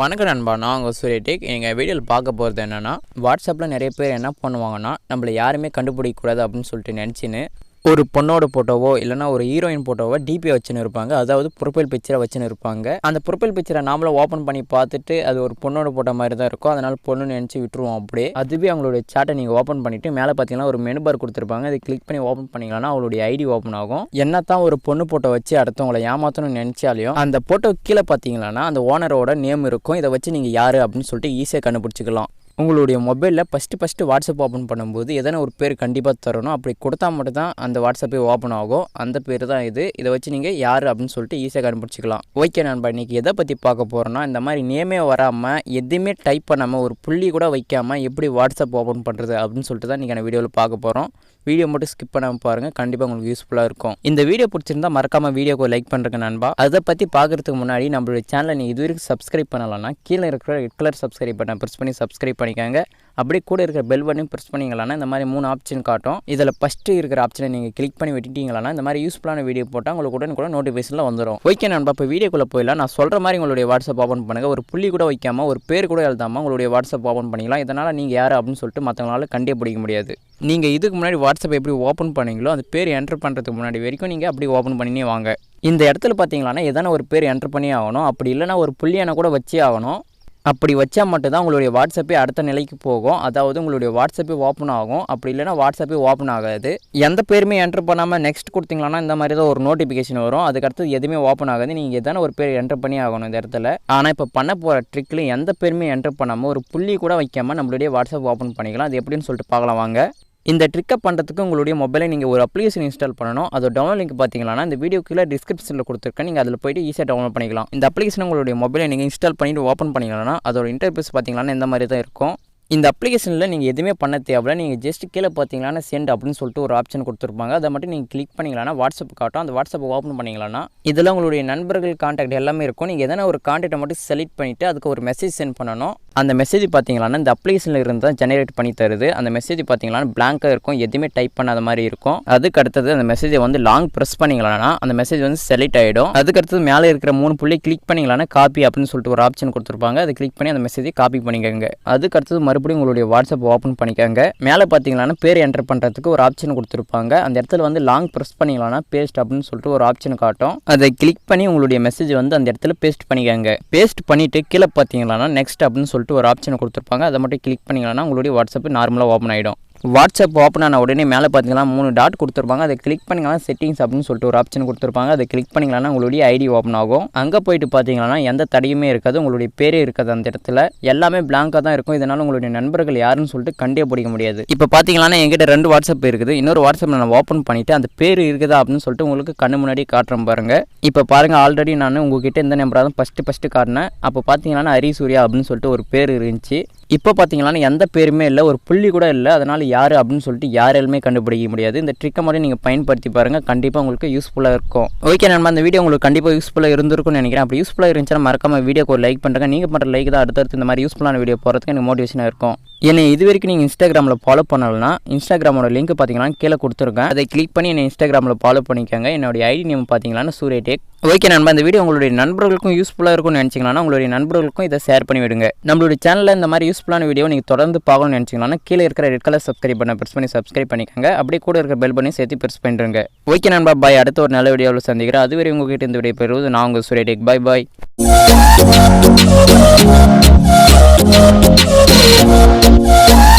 வணக்கம் நண்பா நான் உங்கள் சூரியடேக் எங்கள் வீடியோவில் பார்க்க போகிறது என்னென்னா வாட்ஸ்அப்பில் நிறைய பேர் என்ன பண்ணுவாங்கன்னா நம்மளை யாருமே கண்டுபிடிக்கக்கூடாது அப்படின்னு சொல்லிட்டு நினச்சின்னு ஒரு பொண்ணோட ஃபோட்டோவோ இல்லைனா ஒரு ஹீரோயின் ஃபோட்டோவோ டிபி வச்சுன்னு இருப்பாங்க. அதாவது ப்ரொஃபைல் பிக்சரை வச்சுன்னு இருப்பாங்க. அந்த ப்ரொஃபைல் பிக்சரை நாமளும் ஓப்பன் பண்ணி பார்த்துட்டு அது ஒரு பொண்ணோட ஃபோட்டோ மாதிரி தான் இருக்கும். அதனால் பொண்ணுன்னு நினச்சி விட்டுருவோம் அப்படியே. அதுவே அவங்களுடைய சாட்டை நீங்கள் ஓப்பன் பண்ணிவிட்டு மேலே பார்த்தீங்கன்னா ஒரு மெனு பார் கொடுத்துருப்பாங்க. அதை கிளிக் பண்ணி ஓப்பன் பண்ணிங்கன்னா அவங்களுடைய ஐடி ஓப்பன் ஆகும். என்ன தான் ஒரு பொண்ணு ஃபோட்டோ வச்சு அடுத்தவங்களை ஏமாற்றணும்னு நினச்சாலையும் அந்த ஃபோட்டோ கீழே பார்த்தீங்கன்னா அந்த ஓனரோட நேம் இருக்கும். இதை வச்சு நீங்கள் யார் அப்படின்னு சொல்லிட்டு ஈஸியாக கண்டுபிடிச்சிக்கலாம். உங்களுடைய மொபைலில் ஃபஸ்ட்டு ஃபஸ்ட்டு வாட்ஸ்அப் ஓப்பன் பண்ணும்போது எதனா ஒரு பேர் கண்டிப்பாக தரணும். அப்படி கொடுத்தா மட்டும் தான் அந்த வாட்ஸ்அப்பே ஓப்பன் ஆகும். அந்த பேர் தான் இது. இதை வச்சு நீங்கள் யார் அப்படின்னு சொல்லிட்டு ஈஸியாக கண்டுபிடிச்சிக்கலாம். ஓகே நண்பா இன்றைக்கி எதை பற்றி பார்க்க போகிறோன்னா இந்த மாதிரி நேமே வராமல் எதுவுமே டைப் பண்ணாமல் ஒரு புள்ளி கூட வைக்காமல் எப்படி வாட்ஸ்அப் ஓப்பன் பண்ணுறது அப்படின்னு சொல்லிட்டு தான் இன்றைக்கி நான் வீடியோவில் பார்க்க போகிறோம் வீடியோ மட்டும் ஸ்கிப் பண்ணாமல் பாருங்கள் கண்டிப்பாக உங்களுக்கு யூஸ்ஃபுல்லாக இருக்கும். இந்த வீடியோ பிடிச்சிருந்தா மறக்காமல் வீடியோக்கு லைக் பண்ணுறேங்க நண்பா. அதை பற்றி பார்க்குறதுக்கு முன்னாடி நம்மளுடைய சேனலை நீங்கள் இது வரைக்கும் சப்ஸ்கிரைப் பண்ணலாம்னா கீழே இருக்கிற ரெட் கலர் சப்ஸ்கிரைப் பண்ண ப்ரெஸ் பண்ணி சப்ஸ்கிரைப் பண்ணிக்கோங்க. அப்படியே கூட இருக்கிற பெல் பட்டனையும் ப்ரெஸ் பண்ணிங்களான்னா இந்த மாதிரி மூணு ஆப்ஷன் காட்டும். இதில் ஃபஸ்ட்டு இருக்கிற ஆப்ஷனை நீங்கள் கிளிக் பண்ணி விட்டுட்டீங்களான்னா இந்த மாதிரி யூஸ்ஃபுல்லான வீடியோ போட்டால் உங்களுக்கு உடனே கூட நோட்டிஃபிகேஷனில் வந்துடும் ஓகே நண்பா இப்போ வீடியோக்குள்ளே போயிடலாம். நான் சொல்கிற மாதிரி உங்களுடைய வாட்ஸ்அப் ஓப்பன் பண்ணுங்கள் ஒரு புள்ளி கூட வைக்காமல் ஒரு பேர் கூட எழுதாமல் உங்களுடைய வாட்ஸ்அப் ஓப்பன் பண்ணிக்கலாம். இதனால் நீங்கள் யார் அப்படின்னு சொல்லிட்டு மற்றவங்களால கண்டே பிடிக்க முடியாது. நீங்கள் இதுக்கு முன்னாடி வாட்ஸ்அப் எப்படி ஓப்பன் பண்ணீங்களோ அந்த பேர் என்ட்ரு பண்ணுறதுக்கு முன்னாடி வரைக்கும் நீங்கள் அப்படி ஓப்பன் பண்ணினே வாங்க. இந்த இடத்துல பார்த்தீங்களான்னா எதனா ஒரு பேர் என்ட்ரு பண்ணி ஆகணும். அப்படி இல்லைனா ஒரு புள்ளியான கூட வச்சே ஆகணும். அப்படி வச்சால் மட்டும்தான் உங்களுடைய வாட்ஸ்அப்பே அடுத்த நிலைக்கு போகும். அதாவது உங்களுடைய வாட்ஸ்அப்பே ஓப்பன் ஆகும். அப்படி இல்லைனா வாட்ஸ்அப்பே ஓப்பன் ஆகாது. எந்த பேருமே என்ட்ரு பண்ணாமல் நெக்ஸ்ட் கொடுத்தீங்கன்னா இந்த மாதிரி தான் ஒரு நோட்டிஃபிகேஷன் வரும். அதுக்கடுத்து எதுவுமே ஓப்பன் ஆகாது. நீங்கள் எதான ஒரு பேர் என்ட்ரு பண்ணி ஆகணும் இந்த இடத்துல. ஆனால் இப்போ பண்ண போகிற ட்ரிக்கில் எந்த பேருமே என்ட்ரு பண்ணாமல் ஒரு புள்ளி கூட வைக்காமல் நம்மளுடைய வாட்ஸ்அப் ஓப்பன் பண்ணிக்கலாம். அது எப்படின்னு சொல்லிட்டு பார்க்கலாம். வாங்க. இந்த ட்ரிக்கை பண்ணுறதுக்கு உங்களுடைய மொபைலை நீங்கள் ஒரு அப்ளிகேஷன் இன்ஸ்டால் பண்ணணும். அதோட டவுன்லோட் லிங்க் பார்த்தீங்கன்னா இந்த வீடியோ கீழே டிஸ்கிரிப்ஷனில் கொடுத்துருக்கேன். நீங்கள் அதில் போயிட்டு ஈஸியாக டவுன்லோட் பண்ணிக்கலாம். இந்த அப்ளிகேஷன் உங்களுடைய மொபைலை நீங்கள் இன்ஸ்டால் பண்ணிட்டு ஓப்பன் பண்ணிங்கன்னா அதோட இன்டர்ஃபேஸ் பார்த்தீங்கன்னா இந்த மாதிரி தான் இருக்கும். இந்த அப்ளிகேஷனில் நீங்கள் எதுவுமே பண்ண தேவையில்ல. நீங்கள் ஜஸ்ட் கீழே பார்த்தீங்கன்னா சென்ட் அப்படின்னு சொல்லிட்டு ஒரு ஆப்ஷன் கொடுத்துருப்பாங்க. அதை மட்டும் நீங்கள் கிளிக் பண்ணிங்களா வாட்ஸ்அப் காட்டும். அந்த வாட்ஸ்அப் ஓப்பன் பண்ணிங்களா இதில் உங்களுடைய நண்பர்கள் காண்டாக்ட் எல்லாமே இருக்கும். நீங்கள் எதனா ஒரு காண்டாக்டை மட்டும் செலக்ட் பண்ணிவிட்டு அதுக்கு ஒரு மெசேஜ் சென்ட் பண்ணணும். அந்த மெசேஜ் பார்த்தீங்கன்னா இந்த அப்ளிகேஷனில் இருந்து தான் ஜெனரேட் பண்ணி தருது. அந்த மெசேஜ் பார்த்தீங்கன்னா பிளாங்காக இருக்கும். எதுவுமே டைப் பண்ணாத மாதிரி இருக்கும். அதுக்கு அடுத்தது அந்த மெசேஜை வந்து லாங் ப்ரெஸ் பண்ணிங்களா அந்த மெசேஜ் வந்து செலக்ட் ஆகிடும் அதுக்கு அடுத்தது மேலே இருக்கிற மூணு புள்ளி கிளிக் பண்ணிங்களானா காப்பி அப்படின்னு சொல்லிட்டு ஒரு ஆப்ஷன் கொடுத்துருப்பாங்க. அதை கிளிக் பண்ணி அந்த மெசேஜை காப்பி பண்ணிக்கோங்க. அதுக்கு அடுத்தது மறுபடியும் உங்களுடைய வாட்ஸ்அப் ஓப்பன் பண்ணிக்கோங்க. மேலே பார்த்தீங்கன்னா பேர் என்டர் பண்ணுறதுக்கு ஒரு ஆப்ஷன் கொடுத்துருப்பாங்க. அந்த இடத்துல வந்து லாங் ப்ரெஸ் பண்ணிங்களானா பேஸ்ட் அப்படின்னு சொல்லிட்டு ஒரு ஆப்ஷன் காட்டும். அதை கிளிக் பண்ணி உங்களுடைய மெசேஜ் வந்து அந்த இடத்துல பேஸ்ட் பண்ணிக்கோங்க. பேஸ்ட் பண்ணிவிட்டு கீழே பார்த்தீங்கன்னா நெக்ஸ்ட் அப்படின்னு சொல்லிட்டு ஒரு ஆப்ஷன் கொடுத்துருப்பாங்க. அதை மட்டும் கிளிக் பண்ணிங்கன்னா உங்களுடைய வாட்ஸ்அப் நார்மலாக ஓப்பன் ஆகிடும் வாட்ஸ்அப் ஓப்பன் ஆன உடனே மேலே பார்த்தீங்கன்னா மூணு டாட் கொடுத்துருப்பாங்க. அதை கிளிக் பண்ணிங்கன்னா செட்டிங்ஸ் அப்படின்னு சொல்லிட்டு ஒரு ஆப்ஷன் கொடுத்துருப்பாங்க. அதை கிளிக் பண்ணிங்கன்னா உங்களுடைய ஐடி ஓப்பன் ஆகும். அங்கே போயிட்டு பார்த்தீங்கன்னா எந்த தடையுமே இருக்காது. உங்களுடைய பேரே இருக்காது அந்த இடத்துல. எல்லாமே பிளாங்காக தான் இருக்கும். இதனால் உங்களுடைய நண்பர்கள் யாருன்னு சொல்லிட்டு கண்டே பிடிக்க முடியாது. இப்போ பார்த்தீங்கன்னா என்கிட்ட ரெண்டு வாட்ஸ்அப் இருக்குது. இன்னொரு வாட்ஸ்அப் நான் ஓப்பன் பண்ணிவிட்டு அந்த பேர் இருக்குதா அப்படின்னு சொல்லிட்டு உங்களுக்கு கண்ணு முன்னாடி காட்டுறேன் பாருங்கள் இப்போ பாருங்கள் ஆல்ரெடி நான் உங்ககிட்ட இந்த நம்பராக தான் ஃபஸ்ட்டு ஃபஸ்ட்டு காட்டினேன். அப்போ பார்த்தீங்கன்னா ஹரி சூர்யா அப்படின்னு சொல்லிட்டு ஒரு பேர் இருந்துச்சு. இப்போ பார்த்தீங்கன்னா எந்த பேருமே இல்லை. ஒரு புள்ளி கூட இல்லை. அதனால் யார் அப்படின்னு சொல்லிட்டு யாராலுமே கண்டுபிடிக்க முடியாது. இந்த ட்ரிக்கை மட்டும் நீங்கள் பயன்படுத்தி பாருங்கள் கண்டிப்பாக உங்களுக்கு யூஸ்ஃபுல்லாக இருக்கும். ஓகே நம்ம அந்த வீடியோ உங்களுக்கு கண்டிப்பாக யூஸ்ஃபுல்லாக இருந்திருக்கும்னு நினைக்கிறேன். அப்படி யூஸ்ஃபுல்லாக இருந்துச்சுன்னா மறக்காம வீடியோக்கு ஒரு லைக் பண்ணுறேன் நீங்கள் பண்ணுற லைக் தான் அடுத்தடுத்து இந்த மாதிரி யூஸ்ஃபுல்லான வீடியோ போகிறதுக்கு எனக்கு மோட்டிவேஷனாக இருக்கும். என்னை இது வரைக்கும் நீங்கள் இன்ஸ்டாகிராமில் ஃபாலோ பண்ணலன்னா இன்ஸ்டாகிராமோட லிங்க் பார்த்தீங்கன்னா கீழே கொடுத்துருக்கேன். அதை கிளிக் பண்ணி என்னை இன்ஸ்டாகிராமில் ஃபாலோ பண்ணிக்கோங்க. என்னுடைய ஐடி நேம் பார்த்தீங்கன்னா சூரிய டேக் ஓகே நண்பா இந்த வீடியோ உங்களுடைய நண்பர்களுக்கும் யூஸ்ஃபுல்லாக இருக்கும்னு நினச்சிங்கன்னா உங்களுடைய நண்பர்களுக்கும் இதை ஷேர் பண்ணி விடுங்க. நம்மளுடைய சேனலில் இந்த மாதிரி யூஸ்ஃபுல்லான வீடியோ நீங்கள் தொடர்ந்து பார்க்கணும்னு நினச்சிங்கன்னா கீழே இருக்கிற ரெட் கலர் சப்ஸ்கிரைப் பண்ண ப்ரெஸ் பண்ணி சப்ஸ்கிரைப் பண்ணிக்கோங்க. அப்படியே கூட இருக்கிற பெல் பண்ணி சேர்த்து ப்ரெஸ் பண்ணிடுங்க ஓகே நண்பா பாய் அடுத்த ஒரு நல்ல வீடியோவில் சந்திக்கிறேன். அதுவரை உங்ககிட்ட இந்த வீடியோ பெறுவது நான் உங்கள் சூரிய டேக் பாய் பாய்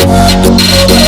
Thank